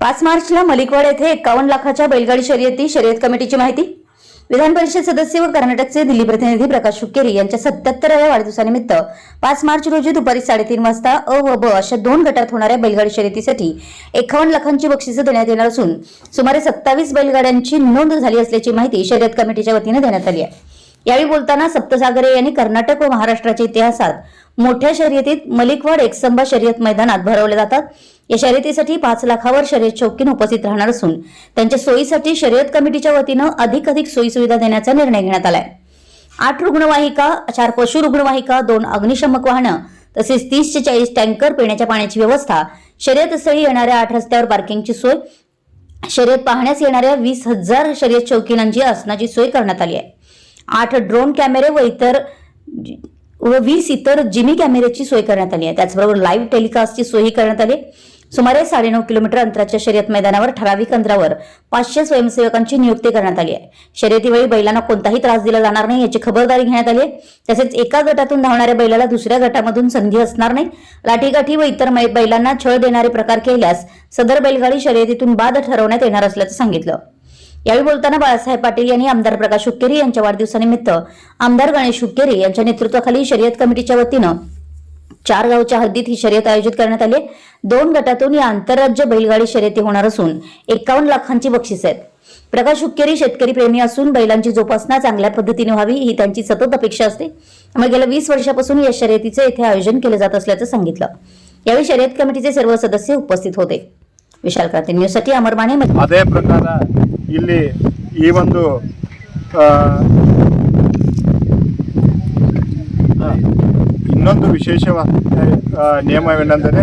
पाच मार्चला मलिकवाड येथे एकावन्न लाखाच्या बैलगाडी शर्यती शर्यत कमिटीची माहिती. विधान परिषद सदस्य व कर्नाटकचे दिल्ली प्रतिनिधी प्रकाश शुक्केरी यांच्या सत्याहत्तराव्या वाढदिवसानिमित्त पाच मार्च रोजी दुपारी साडेतीन वाजता अ व ब अशा दोन गटात होणाऱ्या बैलगाडी शर्यतीसाठी एकावन्न लाखांची बक्षिसं देण्यात येणार असून सुमारे सत्तावीस बैलगाड्यांची नोंद झाली असल्याची माहिती शर्यत कमिटीच्या वतीने देण्यात आली आहे. यावेळी बोलताना सप्तसागरे यांनी कर्नाटक व महाराष्ट्राच्या इतिहासात मोठ्या शर्यतीत मलिकवाड एकसंबा शर्यत मैदानात भरवले जातात. या शर्यतीसाठी पाच लाखावर शर्यत चौकीन उपस्थित राहणार असून त्यांच्या सोयीसाठी शर्यत कमिटीच्या वतीनं अधिक अधिक सोयीसुविधा देण्याचा निर्णय घेण्यात आलाय. आठ रुग्णवाहिका चार पशु रुग्णवाहिका दोन अग्निशमक वाहनं तसेच तीस ते चाळीस टँकर पिण्याच्या पाण्याची व्यवस्था शर्यतस्थळी येणाऱ्या आठ रस्त्यावर पार्किंगची सोय शर्यत पाहण्यास येणाऱ्या वीस हजार शर्यत चौकीनांची आसनाची सोय करण्यात आली आहे. आठ ड्रोन कॅमेरे व इतर व वीस इतर जिमी कॅमेऱ्याची सोय करण्यात आली आहे. त्याचबरोबर लाईव्ह टेलिकास्टची सोयही करण्यात आली सुमारे साडेनऊ किलोमीटर अंतराच्या शर्यत मैदानावर ठराविक अंतरावर पाचशे स्वयंसेवकांची नियुक्ती करण्यात आली आहे. शर्यतीवेळी बैलांना कोणताही त्रास दिला जाणार नाही याची खबरदारी घेण्यात आली आहे. तसेच एका गटातून धावणाऱ्या बैलाला दुसऱ्या गटामधून संधी असणार नाही. लाठीकाठी व इतर बैलांना छळ देणारे प्रकार केल्यास सदर बैलगाडी शर्यतीतून बाद ठरवण्यात येणार असल्याचं सांगितलं. यावेळी बोलताना बाळासाहेब पाटील यांनी आमदार प्रकाश हुक्केरी यांच्या वाढदिवसानिमित्त आमदार गणेश हुक्केरी यांच्या नेतृत्वाखाली शर्यत कमिटीच्या वतीनं चार गावच्या हद्दीत ही शर्यत आयोजित करण्यात आली दोन गटातून या आंतरराज्य बैलगाडी शर्यती होणार असून एकावन्न लाखांची बक्षीस आहेत. प्रकाश हुक्केरी शेतकरी प्रेमी असून बैलांची जोपासना चांगल्या पद्धतीने व्हावी ही त्यांची सतत अपेक्षा असते. त्यामुळे गेल्या वीस वर्षापासून या शर्यतीचे येथे आयोजन केले जात असल्याचं सांगितलं. यावेळी शर्यत कमिटीचे सर्व सदस्य उपस्थित होते. विशाल क्रांती न्यूजसाठी अमर माने ಇಲ್ಲಿ ಈ ಒಂದು ಇನ್ನೊಂದು ವಿಶೇಷವಾದ ಆ, ನಿಯಮವೇನೆಂದರೆ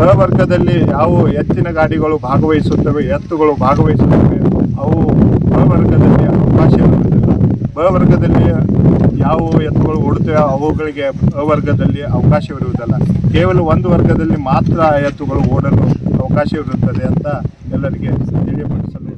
ಅ ವರ್ಗದಲ್ಲಿ ಯಾವ ಎತ್ತಿನ ಗಾಡಿಗಳು ಭಾಗವಹಿಸುತ್ತವೆ ಎತ್ತುಗಳು ಭಾಗವಹಿಸುತ್ತವೆ ಅವು ಬ ವರ್ಗದಲ್ಲಿ ಅವಕಾಶ ಇರುವುದಿಲ್ಲ. ಬ ವರ್ಗದಲ್ಲಿ ಯಾವ ಎತ್ತುಗಳು ಓಡುತ್ತವೆ ಅವುಗಳಿಗೆ ಅ ವರ್ಗದಲ್ಲಿ ಅವಕಾಶವಿರುವುದಿಲ್ಲ ಕೇವಲ ಒಂದು ವರ್ಗದಲ್ಲಿ ಮಾತ್ರ ಎತ್ತುಗಳು ಓಡಲು ಅವಕಾಶವಿರುತ್ತದೆ ಅಂತ ಎಲ್ಲರಿಗೆ ತಿಳಿಯಪಡಿಸಲು